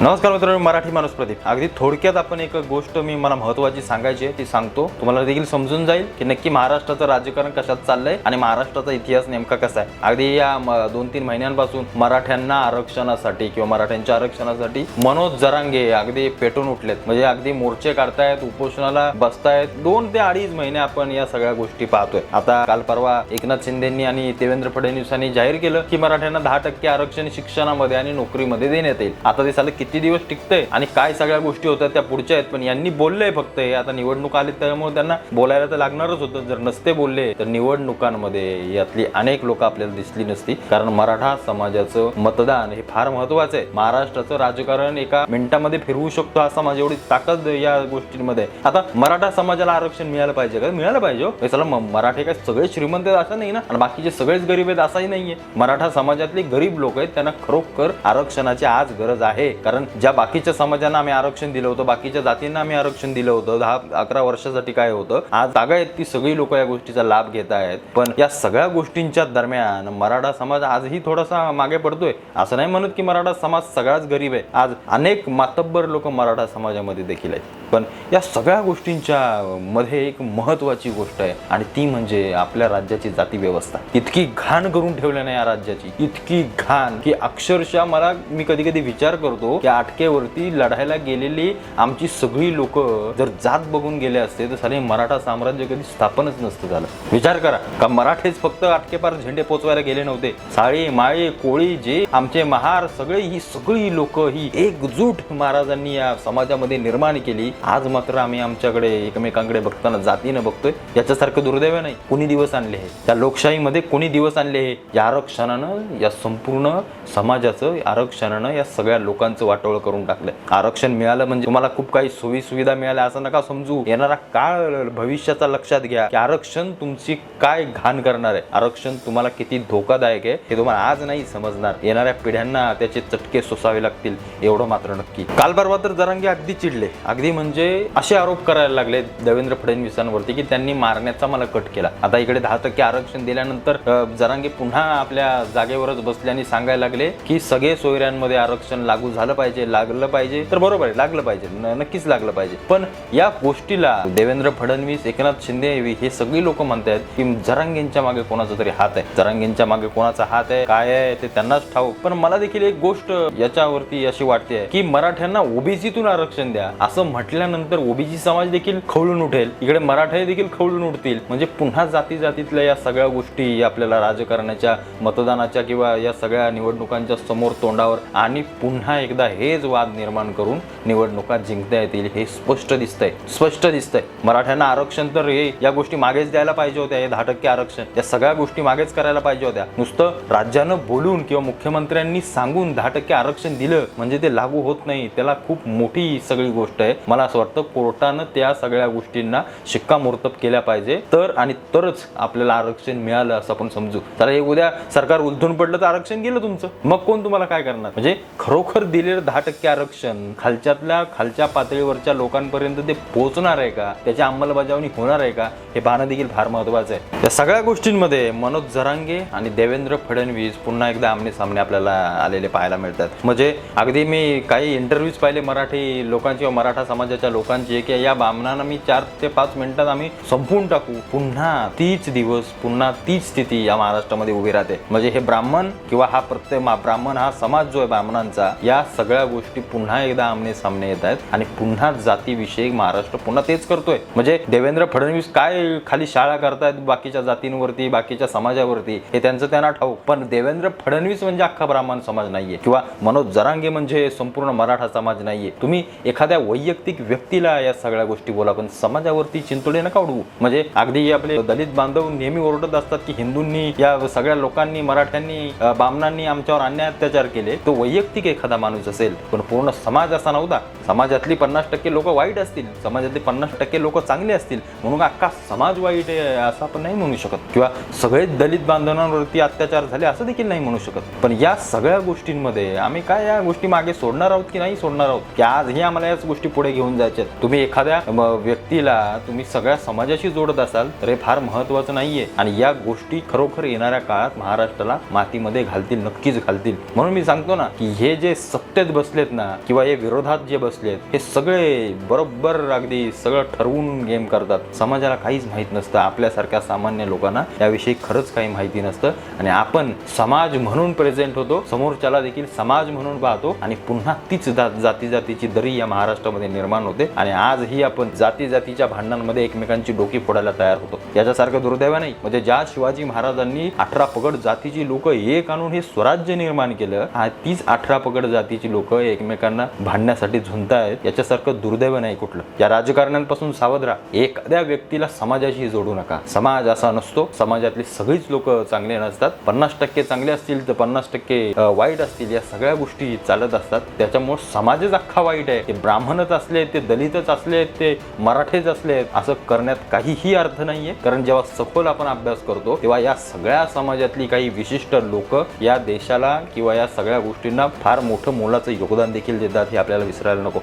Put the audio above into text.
नमस्कार मित्रांनो मराठी माणूस प्रदीप. अगदी थोडक्यात आपण एक गोष्ट मी मला महत्वाची सांगायची आहे ती सांगतो. तुम्हाला देखील समजून जाईल की नक्की महाराष्ट्राचं राजकारण कशात चाललंय आणि महाराष्ट्राचा इतिहास नेमका कसा आहे. अगदी या दोन तीन महिन्यांपासून मराठ्यांना आरक्षणासाठी किंवा मराठ्यांच्या आरक्षणासाठी मनोज जरांगे अगदी पेटून उठलेत. म्हणजे अगदी मोर्चे काढतायत उपोषणाला बसतायत. दोन ते अडीच महिने आपण या सगळ्या गोष्टी पाहतोय. आता काल परवा एकनाथ शिंदेनी आणि देवेंद्र फडणवीसांनी जाहीर केलं की मराठ्यांना दहा टक्के आरक्षण शिक्षणामध्ये आणि नोकरीमध्ये देण्यात येईल. आता ते सालं किती दिवस टिकतंय आणि काय सगळ्या गोष्टी होत्या त्या पुढच्या आहेत पण यांनी बोललंय फक्त हे. आता निवडणूक आली त्यामुळे त्यांना बोलायला तर लागणारच होतं. जर नसते बोलले तर निवडणुकांमध्ये यातली अनेक लोक आपल्याला दिसली नसती. कारण मराठा समाजाचं मतदान हे फार महत्वाचं आहे. महाराष्ट्राचं राजकारण एका मिनिटामध्ये फिरवू शकतो असा माझी एवढी ताकद या गोष्टींमध्ये. आता मराठा समाजाला आरक्षण मिळालं पाहिजे का? मिळालं पाहिजे हो. चला मराठे काय सगळे श्रीमंत असं नाही ना? आणि बाकीचे सगळेच गरीब आहेत असंही नाहीये. मराठा समाजातले गरीब लोक आहेत त्यांना खरोखर आरक्षणाची आज गरज आहे. कारण कारण ज्या बाकीच्या समाजांना आम्ही आरक्षण दिलं होतं बाकीच्या जातींना आम्ही आरक्षण दिलं होतं दहा अकरा वर्षासाठी काय होतं आज जागा आहेत ती सगळी लोक या गोष्टीचा लाभ घेत आहेत. पण या सगळ्या गोष्टींच्या दरम्यान मराठा समाज आजही थोडासा मागे पडतोय. असं नाही म्हणत की मराठा समाज सगळाच गरीब आहे. आज अनेक मातब्बर लोक मराठा समाजामध्ये देखील आहेत. पण या सगळ्या गोष्टींच्या मध्ये एक महत्वाची गोष्ट आहे. आणि ती म्हणजे आपल्या राज्याची जाती व्यवस्था. इतकी घाण करून ठेवल्याने नाही या राज्याची. इतकी घाण की अक्षरशः मला मी कधी कधी विचार करतो की आटकेवरती लढायला गेलेली आमची सगळी लोक जर जात बघून गेले असते तर सारे मराठा साम्राज्य कधी स्थापनच नसतं झालं. विचार करा का मराठेच फक्त आटकेपार झेंडे पोचवायला गेले नव्हते? साळी माळी कोळी जे आमचे महार सगळे ही सगळी लोक ही एकजूट महाराजांनी या समाजामध्ये निर्माण केली. आज मात्र आम्ही आमच्याकडे एकमेकांकडे बघताना जातीनं बघतोय. याच्यासारखं दुर्दैव नाही. कोणी दिवस आणले हे? त्या लोकशाहीमध्ये कोणी दिवस आणले हे? या आरक्षणानं या संपूर्ण समाजाचं आरक्षणानं या सगळ्या लोकांचं वाटोळ करून टाकलंय. आरक्षण मिळालं म्हणजे तुम्हाला खूप काही सोयी सुविधा मिळाल्या असं नका समजू. येणारा काळ भविष्याचा लक्षात घ्या की आरक्षण तुमची काय घाण करणार आहे. आरक्षण तुम्हाला किती धोकादायक आहे हे तुम्हाला आज नाही समजणार. येणाऱ्या पिढ्यांना त्याचे चटके सोसावे लागतील एवढं मात्र नक्की. काल परवा तर जरांगे अगदी चिडले. अगदी म्हणजे म्हणजे असे आरोप करायला लागले देवेंद्र फडणवीसांवरती की त्यांनी मारण्याचा मला कट केला. आता इकडे दहा टक्के आरक्षण दिल्यानंतर जरांगे पुन्हा आपल्या जागेवरच बसले आणि सांगायला लागले की सगळे सोयऱ्यांमध्ये आरक्षण लागू झालं पाहिजे लागलं पाहिजे. तर बरोबर आहे लागलं पाहिजे नक्कीच लागलं पाहिजे. पण या गोष्टीला देवेंद्र फडणवीस एकनाथ शिंदे हे सगळी लोक म्हणतात की जरांगेंच्या मागे कोणाचा तरी हात आहे. जरांगेंच्या मागे कोणाचा हात आहे काय आहे ते त्यांनाच ठाऊक. पण मला देखील एक गोष्ट याच्यावरती अशी वाटते की मराठ्यांना ओबीसीतून आरक्षण द्या असं म्हटल्यानंतर ओबीसी समाज देखील खवळून उठेल. इकडे मराठे देखील खवळून उठतील. म्हणजे पुन्हा जाती जातीतल्या या सगळ्या गोष्टी आपल्याला राजकारणाच्या मतदानाच्या किंवा या सगळ्या निवडणुकांच्या समोर तोंडावर आणि पुन्हा एकदा हेच वाद निर्माण करून निवडणुका जिंकता येतील हे स्पष्ट दिसतंय. स्पष्ट दिसतंय. मराठ्यांना आरक्षण तर हे या गोष्टी मागेच द्यायला पाहिजे होत्या हे दहा टक्के आरक्षण. या सगळ्या गोष्टी मागेच करायला पाहिजे होत्या. नुसतं राज्यानं बोलून किंवा मुख्यमंत्र्यांनी सांगून दहा टक्के आरक्षण दिलं म्हणजे ते लागू होत नाही. त्याला खूप मोठी सगळी गोष्ट आहे. मला असं वाटतं कोर्टानं त्या सगळ्या गोष्टींना शिक्कामोर्तब केल्या पाहिजे. तर आणि तरच आपल्याला आरक्षण मिळालं असं आपण समजू. तर हे उद्या सरकार उलथून पडलं तर आरक्षण गेलं तुमचं. मग कोण तुम्हाला काय करणार? म्हणजे खरोखर दिलेलं दहा टक्के आरक्षण खालच्यातल्या खालच्या पातळीवरच्या लोकांपर्यंत ते पोहोचणार आहे का? त्याची अंमलबजावणी होणार आहे का? हे पाहणं देखील फार महत्वाचं आहे. या सगळ्या गोष्टींमध्ये मनोज जरांगे आणि देवेंद्र फडणवीस पुन्हा एकदा आमने सामने आपल्याला आलेले पाहायला मिळतात. म्हणजे अगदी मी काही इंटरव्ह्यूज पाहिले मराठी लोकांचे मराठा मराठा समाजाच्या लोकांची की या बामणांना मी चार ते पाच मिनिटात आम्ही संपवून टाकू. पुन्हा तीच दिवस पुन्हा तीच स्थिती या महाराष्ट्रामध्ये उभी राहते. म्हणजे हे ब्राह्मण किंवा हा प्रत्येक मा- ब्राह्मण हा समाज जो आहे ब्राह्मणांचा या सगळ्या गोष्टी पुन्हा एकदा आमने सामने येत आहेत आणि पुन्हा जातीविषयी महाराष्ट्र पुन्हा तेच करतोय. म्हणजे देवेंद्र फडणवीस काय खाली शाळा करतायत बाकीच्या जातींवरती बाकीच्या समाजावरती हे त्यांचं त्यांना ठाऊक. पण देवेंद्र फडणवीस म्हणजे अख्खा ब्राह्मण समाज नाहीये. किंवा मनोज जरांगे म्हणजे संपूर्ण मराठा समाज नाहीये. तुम्ही एखाद्या वैयक्तिक व्यक्तीला या सगळ्या गोष्टी बोला पण समाजावरती चिंतोडे नका उडवू. म्हणजे अगदी आपले दलित बांधव नेहमी ओरडत असतात की हिंदूंनी या सगळ्या लोकांनी मराठ्यांनी बामणांनी आमच्यावर अन्याय अत्याचार केले. तो वैयक्तिक एखादा माणूस असेल पण पूर्ण समाज असा नव्हता. समाजातली पन्नास टक्के लोक वाईट असतील समाजातले पन्नास टक्के लोक चांगले असतील म्हणून अख्खा समाज वाईट आहे असं आपण नाही म्हणू शकत. किंवा सगळे दलित बांधवांवरती अत्याचार झाले असं देखील नाही म्हणू शकत. पण या सगळ्या गोष्टींमध्ये आम्ही काय या गोष्टी मागे सोडणार आहोत की नाही सोडणार आहोत? की आज हे आम्हाला याच गोष्टी पुढे घेऊन होऊन जायचे. तुम्ही एखाद्या व्यक्तीला तुम्ही सगळ्या समाजाशी जोडत असाल तर हे फार महत्वाचं नाहीये. आणि या गोष्टी खरोखर येणाऱ्या काळात महाराष्ट्राला मातीमध्ये घालतील नक्कीच घालतील. म्हणून मी सांगतो ना की हे जे सत्तेत बसलेत ना किंवा हे विरोधात जे बसलेत हे सगळे बरोबर अगदी सगळं ठरवून गेम करतात. समाजाला काहीच माहीत नसतं. आपल्यासारख्या सामान्य लोकांना याविषयी खरंच काही माहिती नसतं. आणि आपण समाज म्हणून प्रेझेंट होतो समोरच्याला देखील समाज म्हणून पाहतो. आणि पुन्हा तीच जाती जातीची दरी या महाराष्ट्रामध्ये निर्माण होते आणि आजही आपण जाती जातीच्या भांडणांमध्ये एकमेकांची डोकी फोडायला तयार होतो. याच्यासारखं दुर्दैव नाही. म्हणजे ज्या शिवाजी महाराजांनी अठरा पगड जातीची लोक एक आणून हे स्वराज्य निर्माण केलं हा तीच अठरा पगड जातीची लोक एकमेकांना भांडण्यासाठी झुंजतायत याच्यासारखं दुर्दैव नाही कुठलं. या राजकारण्यांपासून सावध राहा. एखाद्या व्यक्तीला समाजाशी जोडू नका. समाज असा नसतो. समाजातली सगळीच लोक चांगले नसतात. पन्नास टक्के चांगले असतील तर पन्नास टक्के वाईट असतील या सगळ्या गोष्टी चालत असतात. त्याच्यामुळे समाजच अख्खा वाईट आहे. ते ब्राह्मणच असले ते दलितच असले ते मराठेच असले असं करण्यात काहीही अर्थ नाहीये. कारण जेव्हा सखोल आपण अभ्यास करतो तेव्हा या सगळ्या समाजातली काही विशिष्ट लोक या देशाला किंवा या सगळ्या गोष्टींना फार मोठं मोलाचं योगदान देखील देतात हे आपल्याला विसरायला नको.